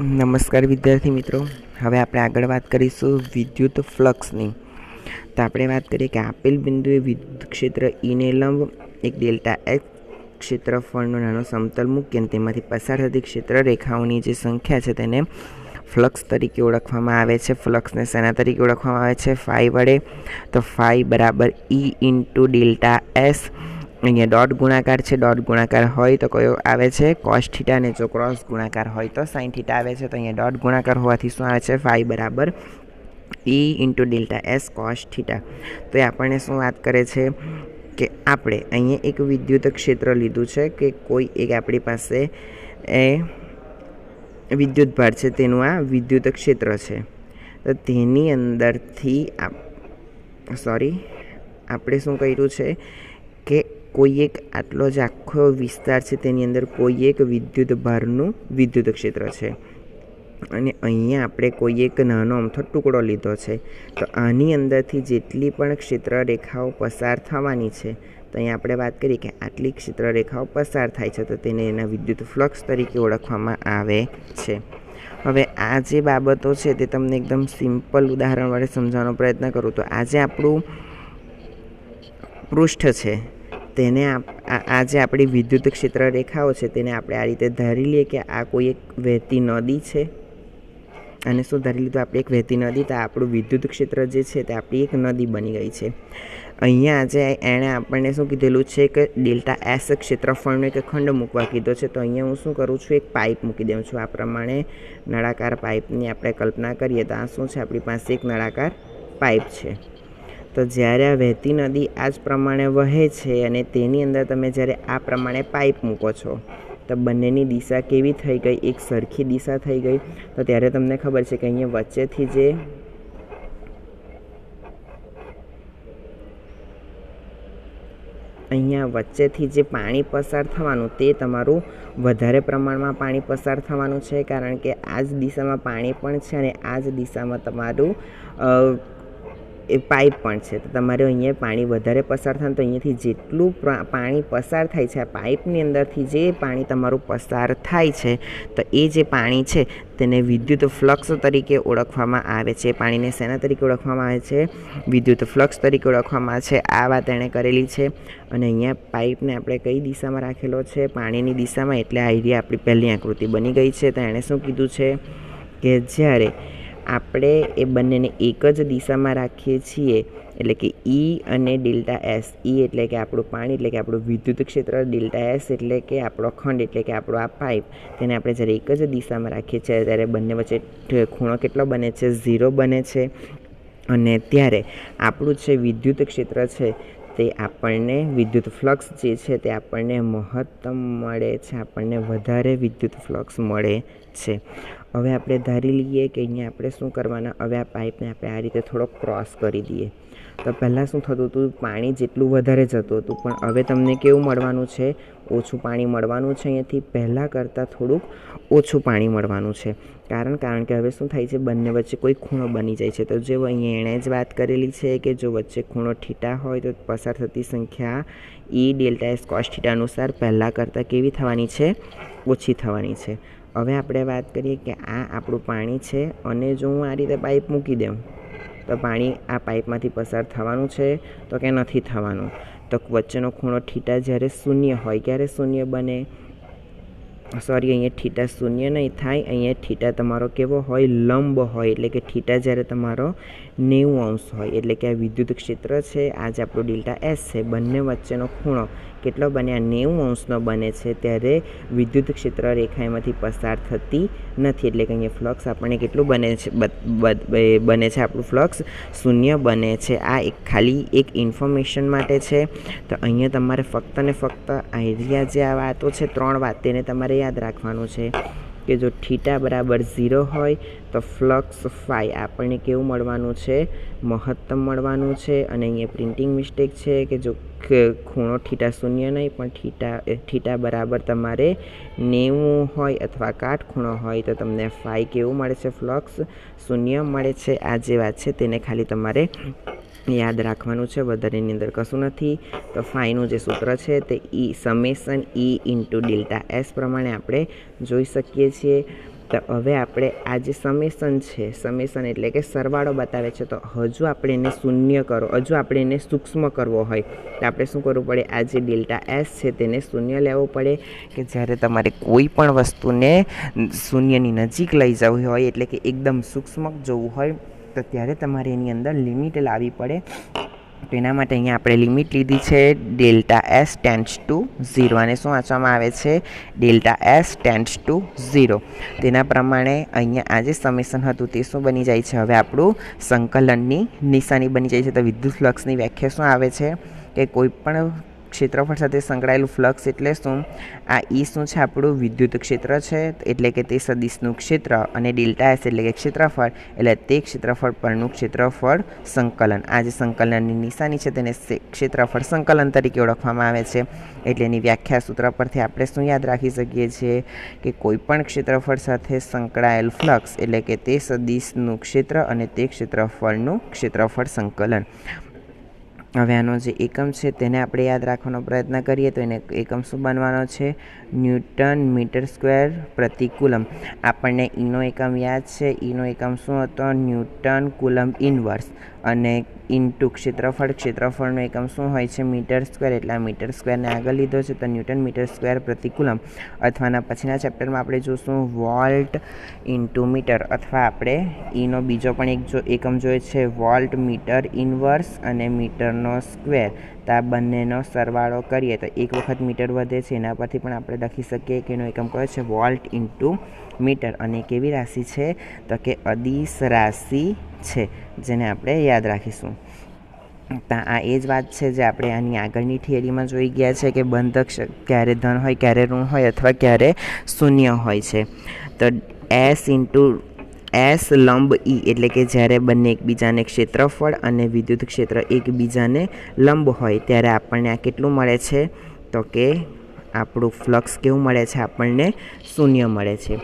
નમસ્કાર વિદ્યાર્થી મિત્રો. હવે આપણે આગળ વાત કરીશું વિદ્યુત ફ્લક્સની. તો આપણે વાત કરીએ કે આપેલ બિંદુએ વિદ્યુત ક્ષેત્ર ઈને લંબ, એક ડેલ્ટા એક્સ ક્ષેત્રફળનો નાનો સમતલ મૂકીએ અને તેમાંથી પસાર થતી ક્ષેત્ર રેખાઓની જે સંખ્યા છે તેને ફ્લક્સ તરીકે ઓળખવામાં આવે છે. ફ્લક્સને સેના તરીકે ઓળખવામાં આવે છે. ફાઈ વડે તો ફાઈ બરાબર ઈ ઇન્ટુ ડેલ્ટા એસ અહીંયા ડોટ ગુણાકાર છે ડોટ ગુણાકાર હોય તો કયો આવે છે? કોસ થીટા અને જો ક્રોસ ગુણાકાર હોય તો સાઇન થીટા આવે છે, તો અહીંયા ડોટ ગુણાકાર હોવાથી શું આવે છે? ફાઈ બરાબર. E into delta S cos theta તો એ આપણને શું વાત કરે છે? કે આપણે અહીંયા એક વિદ્યુત ક્ષેત્ર લીધું છે કે કોઈ એક આપણી પાસે એ વિદ્યુત ભાર છે, તેનું આ વિદ્યુત ક્ષેત્ર છે. તો તેની અંદરથી આપ સોરી આપણે શું કર્યું છે કે કોઈ એક આટલો જ આખો વિસ્તાર છે તેની અંદર કોઈ એક વિદ્યુત ભારનું વિદ્યુત ક્ષેત્ર છે. અને અહીંયા આપણે કોઈ એક નાનો અમથો ટુકડો લીધો છે. તો આની અંદરથી જેટલી પણ ક્ષેત્ર રેખાઓ પસાર થવાની છે, તો અહીંયા આપણે વાત કરીએ કે આટલી ક્ષેત્ર રેખાઓ પસાર થાય છે, તો તેને એના વિદ્યુત ફ્લક્સ તરીકે ઓળખવામાં આવે છે. હવે આ જે બાબતો છે તે તમને એકદમ સિમ્પલ ઉદાહરણ વડે સમજાવવાનો પ્રયત્ન કરું. તો આજે આપણું પૃષ્ઠ છે. તેને આ જે આપણી વિદ્યુત ક્ષેત્ર રેખાઓ છે તેને આપણે આ રીતે ધારી લઈએ કે આ કોઈ એક વહેતી નદી છે. અને શું ધારી લીધું? આપણે એક વહેતી નદી, તો આપણું વિદ્યુત ક્ષેત્ર જે છે તે આપણી એક નદી બની ગઈ છે. અહીંયા આજે એણે આપણને શું કીધેલું છે કે ડેલ્ટા એસ ક્ષેત્રફળનો એક ખંડ મૂકવા કીધો છે, તો અહીંયા હું શું કરું છું? એક પાઇપ મૂકી દઉં છું. આ પ્રમાણે નળાકાર પાઇપની આપણે કલ્પના કરીએ તો આ શું છે? આપણી પાસે એક નળાકાર પાઇપ છે. તો જ્યારે આ વહેતી નદી આ જ પ્રમાણે વહે છે અને તેની અંદર તમે જ્યારે આ પ્રમાણે પાઇપ મૂકો છો, તો બંનેની દિશા કેવી થઈ ગઈ? એક સરખી દિશા થઈ ગઈ. તો ત્યારે તમને ખબર છે કે અહીંયા વચ્ચેથી જે અહીંયા વચ્ચેથી જે પાણી પસાર થવાનું તે તમારું વધારે પ્રમાણમાં પાણી પસાર થવાનું છે, કારણ કે આ જ દિશામાં પાણી પણ છે અને આ જ દિશામાં તમારું એ પાઇપ પણ છે. તો તમારે અહીંયા પાણી વધારે પસાર થાય તો અહીંયાથી જેટલું પાણી પસાર થાય છે, આ પાઇપની અંદરથી જે પાણી તમારું પસાર થાય છે, તો એ જે પાણી છે તેને વિદ્યુત ફ્લક્સ તરીકે ઓળખવામાં આવે છે. પાણીને શેના તરીકે ઓળખવામાં આવે છે? વિદ્યુત ફ્લક્સ તરીકે ઓળખવામાં આવે છે. આ વાત એણે કરેલી છે અને અહીંયા પાઇપને આપણે કઈ દિશામાં રાખેલો છે? પાણીની દિશામાં એટલે આઈડિયા આપણી પહેલી આકૃતિ બની ગઈ છે. તો એણે શું કીધું છે? કે જ્યારે આપણે એ બંનેને એક જ દિશામાં રાખીએ છીએ, એટલે કે ઈ અને ડેલ્ટા એસ ઈ એટલે કે આપણું પાણી, એટલે કે આપણું વિદ્યુત ક્ષેત્ર, ડેલ્ટા એસ એટલે કે આપણો ખંડ, એટલે કે આપણો આ પાઇપ. તેને આપણે જ્યારે એક જ દિશામાં રાખીએ છીએ, ત્યારે બંને વચ્ચે ખૂણો કેટલો બને છે? ઝીરો બને છે. અને ત્યારે આપણું જે વિદ્યુત ક્ષેત્ર છે તે આપણને વિદ્યુત ફ્લક્સ જે છે તે આપણને મહત્તમ મળે છે, આપણને વધારે વિદ્યુત ફ્લક્સ મળે છે. હવે આપણે ધારી લઈએ કે અહીંયા આપણે શું કરવાના, હવે આ પાઇપને આપણે આ રીતે થોડોક ક્રોસ કરી દઈએ. તો પહેલાં શું થતું હતું? પાણી જેટલું વધારે જતું હતું, પણ હવે તમને કેવું મળવાનું છે? ઓછું પાણી મળવાનું છે અહીંયાથી. પહેલાં કરતાં થોડુંક ઓછું પાણી મળવાનું છે. કારણ કારણ કે હવે શું થાય છે? બંને વચ્ચે કોઈ ખૂણો બની જાય છે. તો જે અહીંયા એણે જ વાત કરેલી છે કે જો વચ્ચે ખૂણો ઠીટા હોય તો પસાર થતી સંખ્યા ઈ ડેલ્ટા એસ કોસ અનુસાર પહેલાં કરતાં કેવી થવાની છે? ઓછી થવાની છે. હવે આપણે વાત કરીએ કે આ આપણું પાણી છે અને જો હું આ રીતે પાઇપ મૂકી દઉં તો પાણી આ પાઇપમાંથી પસાર થવાનું છે. તો કે નથી થવાનું. તો વચ્ચેનો ખૂણો ઠીટા જ્યારે શૂન્ય હોય, ક્યારે શૂન્ય બને? સોરી, અહીંયા ઠીટા શૂન્ય નહીં થાય. અહીંયા ઠીટા તમારો કેવો હોય? લંબ હોય. એટલે કે ઠીટા જ્યારે તમારો નેવું અંશ હોય. એટલે કે આ વિદ્યુત ક્ષેત્ર છે. આ જ આપણું ડેલ્ટા એસ છે. બંને વચ્ચેનો ખૂણો કેટલો બને નેવું અંશનો બને છે ત્યારે વિદ્યુત ક્ષેત્ર રેખા એમાંથી પસાર થતી નથી. એટલે કે અહીંયા ફ્લક્સ આપણને કેટલું બને છે? બને છે આપણું ફ્લક્સ શૂન્ય બને છે. આ એક ખાલી એક ઇન્ફોર્મેશન માટે છે. તો અહીંયા તમારે ફક્ત ને ફક્ત આઈડિયા જે આ વાતો છે, ત્રણ વાત તેને તમારે યાદ રાખવાનું છે. કે જો થીટા બરાબર ઝીરો હોય તો ફ્લક્સ ફાઈ આપણને કેવું મળવાનું છે? મહત્તમ મળવાનું છે. અને અહીંયા પ્રિન્ટિંગ મિસ્ટેક છે કે જો ખૂણો થીટા શૂન્ય નહીં, પણ થીટા થીટા બરાબર તમારે નેવું હોય અથવા કાટ ખૂણો હોય તો તમને ફાઈ કેવું મળે છે? ફ્લક્સ શૂન્ય મળે છે. આ જે વાત છે તેને ખાલી તમારે યાદ રાખવાનું છે, વધારેની અંદર કશું નથી. તો ફાઈનું જે સૂત્ર છે તે E summation E into delta S પ્રમાણે આપણે જોઈ શકીએ છીએ. તો હવે આપણે આ જે સમેસન છે સમેસન એટલે કે સરવાળો બતાવે છે, તો હજુ આપણે એને શૂન્ય કરો, હજુ આપણે એને સૂક્ષ્મ કરવો હોય. તો આપણે શું કરવું પડે? આ જે ડેલ્ટા એસ છે તેને શૂન્ય લેવો પડે. કે જ્યારે તમારે કોઈ પણ વસ્તુને શૂન્યની નજીક લઈ જવી હોય, એટલે કે એકદમ સૂક્ષ્મ જોવું હોય તો ત્યારે તમારે એની અંદર લિમિટ લાવવી પડે. તો એના માટે અહીંયા આપણે લિમિટ લીધી છે. Delta S tends to zero અને શું વાંચવામાં આવે છે? Delta S tends to zero. તેના પ્રમાણે અહીંયા આ જે સમેશન હતું તે શું બની જાય છે? હવે આપણું સંકલનની નિશાની બની જાય છે. તો વિદ્યુત ફ્લક્સની વ્યાખ્યા શું આવે છે? કે કોઈ પણ ક્ષેત્રફળ સાથે સંકળાયેલું ફ્લક્સ એટલે શું? આ ઈ શું છે? આપણું વિદ્યુત ક્ષેત્ર છે, એટલે કે તે સદિશનું ક્ષેત્ર અને ડેલ્ટા એસ એટલે કે ક્ષેત્રફળ, એટલે તે ક્ષેત્રફળ પરનું ક્ષેત્રફળ સંકલન. આ જે સંકલનની નિશાની છે તેને ક્ષેત્રફળ સંકલન તરીકે ઓળખવામાં આવે છે. એટલે એની વ્યાખ્યા સૂત્ર પરથી આપણે શું યાદ રાખી શકીએ છીએ? કે કોઈપણ ક્ષેત્રફળ સાથે સંકળાયેલ ફ્લક્સ એટલે કે તે સદિશનું ક્ષેત્ર અને તે ક્ષેત્રફળનું ક્ષેત્રફળ સંકલન. હવે આનો જે એકમ છે તેને આપણે યાદ રાખવાનો પ્રયત્ન કરીએ તો એને એકમ શું બનવાનો છે? ન્યૂટન મીટર સ્ક્વેર પ્રતિ કુલમ આપણને ઈનો એકમ યાદ છે. ઈનો એકમ શું હતો? Newton coulomb inverse. અને ઇન્ટુ ક્ષેત્રફળ, ક્ષેત્રફળનો એકમ શું હોય છે? Metre square. એટલે આ મીટર સ્ક્વેરને આગળ લીધો છે તો ન્યૂટન મીટર સ્ક્વેર પ્રતિકુલમ. અથવાના પછીના ચેપ્ટરમાં આપણે જોઈશું વોલ્ટ ઇન્ટુ મીટર. અથવા આપણે ઈનો બીજો પણ એક જો, એકમ જોઈએ છે. વોલ્ટ મીટર ઇનવર્સ અને મીટરનો સ્ક્વેર. તો આ બંનેનો સરવાળો કરીએ તો એક વખત મીટર વધે છે. એના પરથી પણ આપણે લખી શકીએ કે એનો એકમ કયો છે? Volt into metre. અને કેવી રાશિ છે? તો કે અદિશ રાશિ છે, જેને આપણે યાદ રાખીશું. આ એ જ વાત છે જે આપણે આની આગળની થિયરીમાં જોઈ ગયા છે કે બંધક ક્યારે ધન હોય, ક્યારે ઋણ હોય અથવા ક્યારે શૂન્ય હોય છે. તો એસ ઇન્ટુ, એસ લંબ ઈ એટલે કે જ્યારે બંને એકબીજાને ક્ષેત્રફળ અને વિદ્યુત ક્ષેત્ર એકબીજાને લંબ હોય, ત્યારે આપણને આ કેટલું મળે છે? તો કે આપણું ફ્લક્સ કેવું મળે છે? આપણને શૂન્ય મળે છે.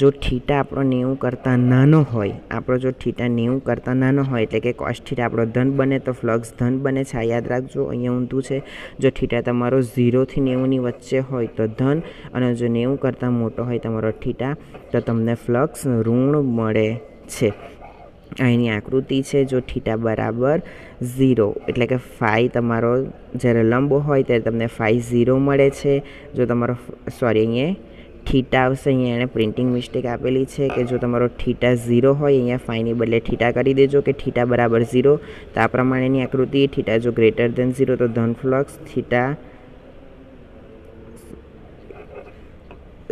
જો થીટા આપણો નેવું કરતાં નાનો હોય, આપણો જો થીટા નેવું કરતાં નાનો હોય એટલે કે કોસ આપણો ધન બને તો ફ્લક્સ ધન બને છે. આ યાદ રાખજો, અહીંયા ઊંધું છે. જો થીટા તમારો ઝીરોથી નેવુંની વચ્ચે હોય તો ધન અને જો નેવું કરતાં મોટો હોય તમારો થીટા, તો તમને ફ્લક્સ ઋણ મળે છે. અહીંની આકૃતિ છે, જો થીટા બરાબર ઝીરો એટલે કે ફાઈ તમારો જ્યારે લંબો હોય ત્યારે તમને ફાઈ ઝીરો મળે છે. જો તમારો સોરી, અહીંયા થીટા આવશે અહીંયા એણે પ્રિન્ટિંગ મિસ્ટેક આપેલી છે કે જો તમારો થીટા ઝીરો હોય, અહીંયા ફાઈની બદલે થીટા કરી દેજો કે થીટા બરાબર ઝીરો. તો આ પ્રમાણેની આકૃતિ, થીટા જો ગ્રેટર દેન ઝીરો તો ધન ફ્લક્સ થીટા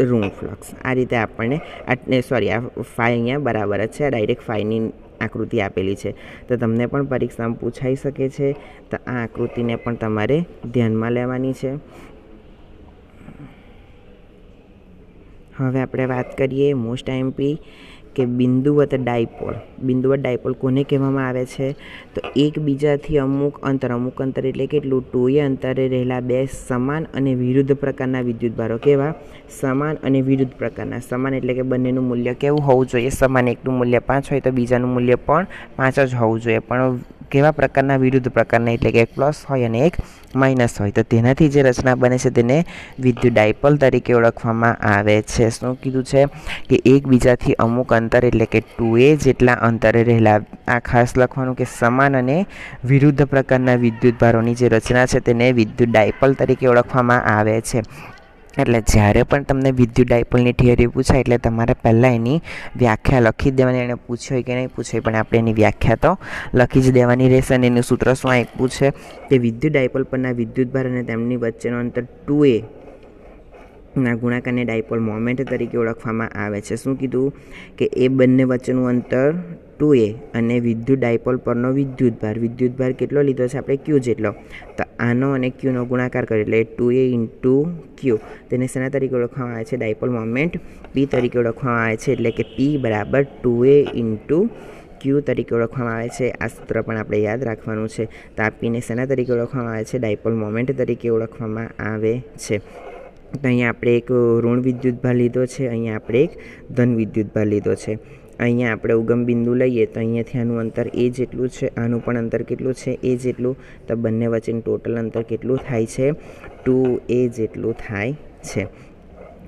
રૂમ ફ્લક્સ આ રીતે આપણને સોરી આ ફાઈ અહીંયા બરાબર જ છે ડાયરેક્ટ ફાઈની આકૃતિ આપેલી છે. તો તમને પણ પરીક્ષામાં પૂછાઈ શકે છે. તો આ આકૃતિને પણ તમારે ધ્યાનમાં લેવાની છે. હવે આપણે વાત કરીએ મોસ્ટ આઈએમપી કે બિંદુવત ડાયપોલ બિંદુવત ડાયપોલ કોને કહેવામાં આવે છે? તો એકબીજાથી અમુક અંતર અમુક અંતર એટલે કેટલું ટોય અંતરે રહેલા બે સમાન અને વિરુદ્ધ પ્રકારના વિદ્યુતભારો કેવા? સમાન અને વિરુદ્ધ પ્રકારના. સમાન એટલે કે બંનેનું મૂલ્ય કેવું હોવું જોઈએ? સમાન એકનું મૂલ્ય પાંચ હોય તો બીજાનું મૂલ્ય પણ પાંચ જ હોવું જોઈએ. પણ કેવા પ્રકારના વિરુદ્ધ પ્રકારના એટલે કે એક પ્લસ હોય અને એક માઇનસ હોય. તો તેનાથી જે રચના બને છે તેને વિદ્યુત ડાયપોલ તરીકે ઓળખવામાં આવે છે. શું કીધું છે? કે એકબીજાથી અમુક અંતર એટલે કે ટુ એ જેટલા અંતરે રહેલા, આ ખાસ લખવાનું કે સમાન અને વિરુદ્ધ પ્રકારના વિદ્યુત ભારોની જે રચના છે તેને વિદ્યુત ડાયપોલ તરીકે ઓળખવામાં આવે છે. એટલે જ્યારે પણ તમને વિદ્યુત ડાયપોલની થિયરી પૂછાય એટલે તમારે પહેલાં એની વ્યાખ્યા લખી જ દેવાની એને પૂછ્યો કે નહીં પૂછ્યો પણ આપણે એની વ્યાખ્યા તો લખી જ દેવાની રહેશે અને એનું સૂત્ર શું આપ્યું છે કે વિદ્યુત ડાયપોલ પરના વિદ્યુતભાર અને તેમની વચ્ચેનો અંતર ટુ એ ના ગુણાકારને ડાયપોલ મોમેન્ટ તરીકે ઓળખવામાં આવે છે. શું કીધું? કે એ બંને વચ્ચેનું અંતર ટુ એ અને વિદ્યુત ડાયપોલ પરનો વિદ્યુતભાર વિદ્યુતભાર કેટલો લીધો છે? આપણે ક્યુ જેટલો. તો આનો અને ક્યુનો ગુણાકાર કરીએ એટલે ટુ એ ઇન્ટુ ક્યુ તેને શેના તરીકે ઓળખવામાં આવે છે? ડાયપોલ મોમેન્ટ પી તરીકે ઓળખવામાં આવે છે એટલે કે પી બરાબર ટુ એ ઇન્ટુ ક્યુ તરીકે ઓળખવામાં આવે છે. આ સૂત્ર પણ આપણે યાદ રાખવાનું છે. તો આ પીને શેના તરીકે ઓળખવામાં આવે છે? ડાયપોલ મોમેન્ટ તરીકે ઓળખવામાં આવે છે. તો અહીંયા આપણે એક ઋણ વિદ્યુતભાર લીધો છે. અહીંયા આપણે એક ધન વિદ્યુતભાર લીધો છે. અહીંયા આપણે ઉગમ બિંદુ લઈએ તો અહીંયાથી આનું અંતર એ જેટલું છે, આનું પણ અંતર કેટલું છે, એ જેટલું, તો બંને વચ્ચેનું ટોટલ અંતર કેટલું થાય છે? ટુ એ જેટલું થાય છે.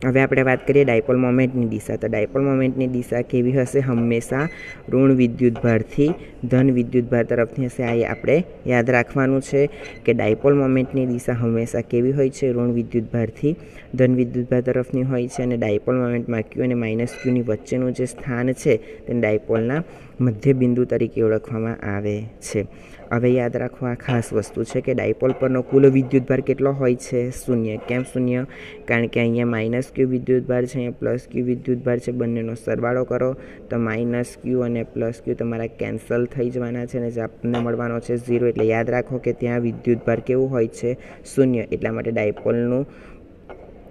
હવે આપણે વાત કરીએ ડાયપોલ મોમેન્ટની દિશા. તો ડાયપોલ મોમેન્ટની દિશા કેવી હશે? હંમેશા ઋણ વિદ્યુત ભારથી ધન વિદ્યુત ભાર તરફની હશે. આ આપણે યાદ રાખવાનું છે કે ડાયપોલ મોમેન્ટની દિશા હંમેશા કેવી હોય છે? ઋણ વિદ્યુત ભારથી ધન વિદ્યુત ભાર તરફની હોય છે અને ડાયપોલ મોમેન્ટમાં ક્યુ અને માઇનસ ક્યુની વચ્ચેનું જે સ્થાન છે તેને ડાયપોલના મધ્ય બિંદુ તરીકે ઓળખવામાં આવે છે. હવે યાદ રાખો આ ખાસ વસ્તુ છે કે ડાયપોલ પરનો કુલ વિદ્યુતભાર કેટલો હોય છે? શૂન્ય. કેમ શૂન્ય? કારણ કે અહીંયા માઇનસ ક્યુ વિદ્યુતભાર છે, અહીંયા પ્લસ ક્યુ વિદ્યુતભાર છે. બંનેનો સરવાળો કરો તો માઇનસ ક્યુ અને પ્લસ ક્યુ તમારા કેન્સલ થઈ જવાના છે અને જે આપણને મળવાનો છે ઝીરો. એટલે યાદ રાખો કે ત્યાં વિદ્યુતભાર કેવું હોય છે? શૂન્ય. એટલા માટે ડાયપોલનું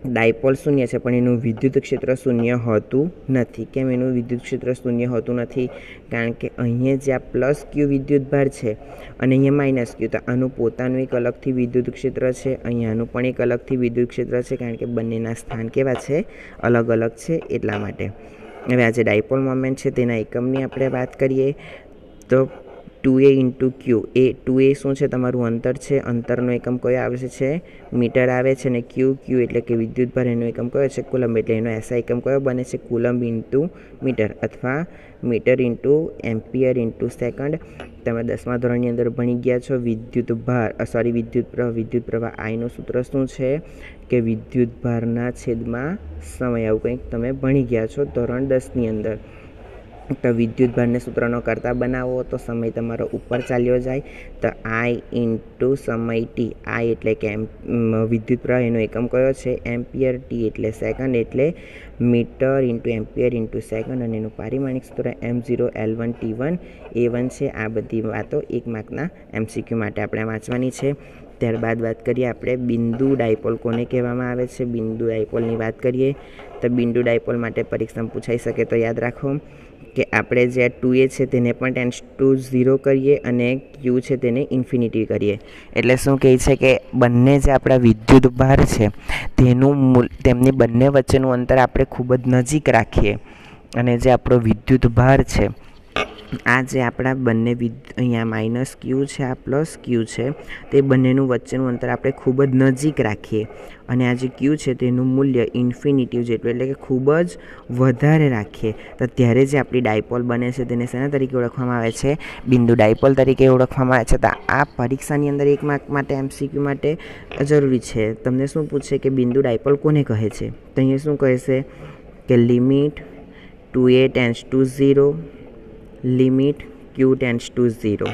ડાયપોલ શૂન્ય છે, પણ એનું વિદ્યુત ક્ષેત્ર શૂન્ય હોતું નથી. કેમ એનું વિદ્યુત ક્ષેત્ર શૂન્ય હોતું નથી? કારણ કે અહીંયા જે આ પ્લસ ક્યુ વિદ્યુતભાર છે અને અહીંયા માઇનસ ક્યુ, તો આનું પોતાનું એક અલગથી વિદ્યુત ક્ષેત્ર છે, અહીંયાનું પણ એક અલગથી વિદ્યુત ક્ષેત્ર છે, કારણ કે બંનેના સ્થાન કેવા છે? અલગ અલગ છે, એટલા માટે. હવે આજે ડાયપોલ મોમેન્ટ છે, તેના એકમની આપણે વાત કરીએ, તો two A into Q. A two A શું છે? તમારું અંતર છે. અંતરનો એકમ કયો આવે છે? મીટર આવે છે અને ક્યુ ક્યુ એટલે કે વિદ્યુતભાર એનો એકમ કયો છે? કુલમ એટલે એનો એસઆઈ એકમ કયો બને છે? કુલમ ઇન્ટુ મીટર અથવા metre into ampere into second. તમે દસમા ધોરણની અંદર ભણી ગયા છો. વિદ્યુત ભાર સોરી વિદ્યુત પ્રવાહ વિદ્યુત પ્રવાહ આઈનું સૂત્ર શું છે? કે વિદ્યુત ભારના છેદમાં સમય. આવું કંઈક તમે ભણી ગયા છો ધોરણ દસની અંદર. તો વિદ્યુત ભારને સૂત્રનો કરતા બનાવો, તો સમય તમારો ઉપર ચાલ્યો જાય. તો આઈ ઇન્ટુ સમય ટી આઈ એટલે કે એમ વિદ્યુત પ્રવાહ એનો એકમ કયો છે? એમ્પિયર ટી એટલે સેકન્ડ એટલે metre into ampere into second અને એનું પારિમાણિક સૂત્ર M zero L one T one A one છે. આ બધી વાતો એક માર્કના એમસીક્યુ માટે આપણે વાંચવાની છે. ત્યારબાદ વાત કરીએ આપણે બિંદુ ડાયપોલ કોને કહેવામાં આવે છે? બિંદુ ડાયપોલની વાત કરીએ. તો બિંદુ ડાયપોલ માટે પરીક્ષામાં પૂછાઈ શકે તો યાદ રાખો. કે આપણે જે ટુ એ છે તેને પણ ટેન્સ ટુ ઝીરો કરીએ અને ક્યુ છે તેને ઇન્ફિનિટી કરીએ. એટલે શું કહે છે કે બંને જે આપણા વિદ્યુત ભાર છે, તેનું મૂલ, તેમની બંને વચ્ચેનું અંતર આપણે ખૂબ જ નજીક રાખીએ. અને જે આપણો વિદ્યુત ભાર છે આ જે આપણા બંને વિદ, અહીંયા માઇનસ ક્યુ છે, આ પ્લસ ક્યુ છે, તે બંનેનું વચ્ચેનું અંતર આપણે ખૂબ જ નજીક રાખીએ. અને આ જે ક્યુ છે, તેનું મૂલ્ય ઇન્ફિનિટિવ જેટલું, એટલે કે ખૂબ જ વધારે રાખીએ. તો ત્યારે જે આપણી ડાયપોલ બને છે, તેને શેના તરીકે ઓળખવામાં આવે છે? બિંદુ ડાયપોલ તરીકે ઓળખવામાં આવે છે. તો આ પરીક્ષાની અંદર એક માર્ક માટે એમસીક્યુ માટે જરૂરી છે. તમને શું પૂછે કે બિંદુ ડાયપોલ કોને કહે છે? તો અહીંયા શું કહે છે કે limit to a tends to zero limit q tends to zero.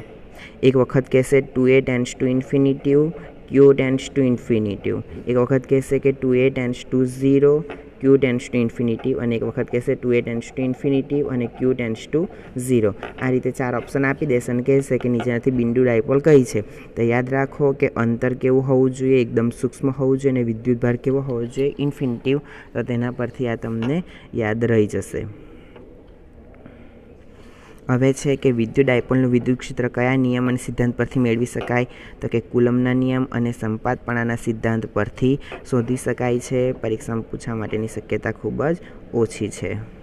એક વખત કહેશે to a tends to infinitive q tends to infinitive એક વખત કહેશે કે to a tends to zero q tends to infinitive અને એક વખત કહેશે to a tends to infinitive અને ક્યુ ટેન્સ ટુ ઝીરો. આ રીતે ચાર ઓપ્શન આપી દેશે અને કહેશે કે નીચેનાથી બિંદુ ડાયપોલ કઈ છે. તો યાદ રાખો કે અંતર કેવું હોવું જોઈએ, એકદમ સૂક્ષ્મ હોવું જોઈએ અને વિદ્યુતભાર કેવો હોવો જોઈએ ઇન્ફિનિટિવ તો તેના પરથી આ તમને યાદ રહી જશે. હવે છે કે વિદ્યુત ડાયપોલનું વિદ્યુત ક્ષેત્ર કયા નિયમ અને સિદ્ધાંત પરથી મેળવી શકાય? તો કે કુલમના નિયમ અને સંપાતપણાના સિદ્ધાંત પરથી શોધી શકાય છે. પરીક્ષામાં પૂછવા માટેની શક્યતા ખૂબ જ ઓછી છે.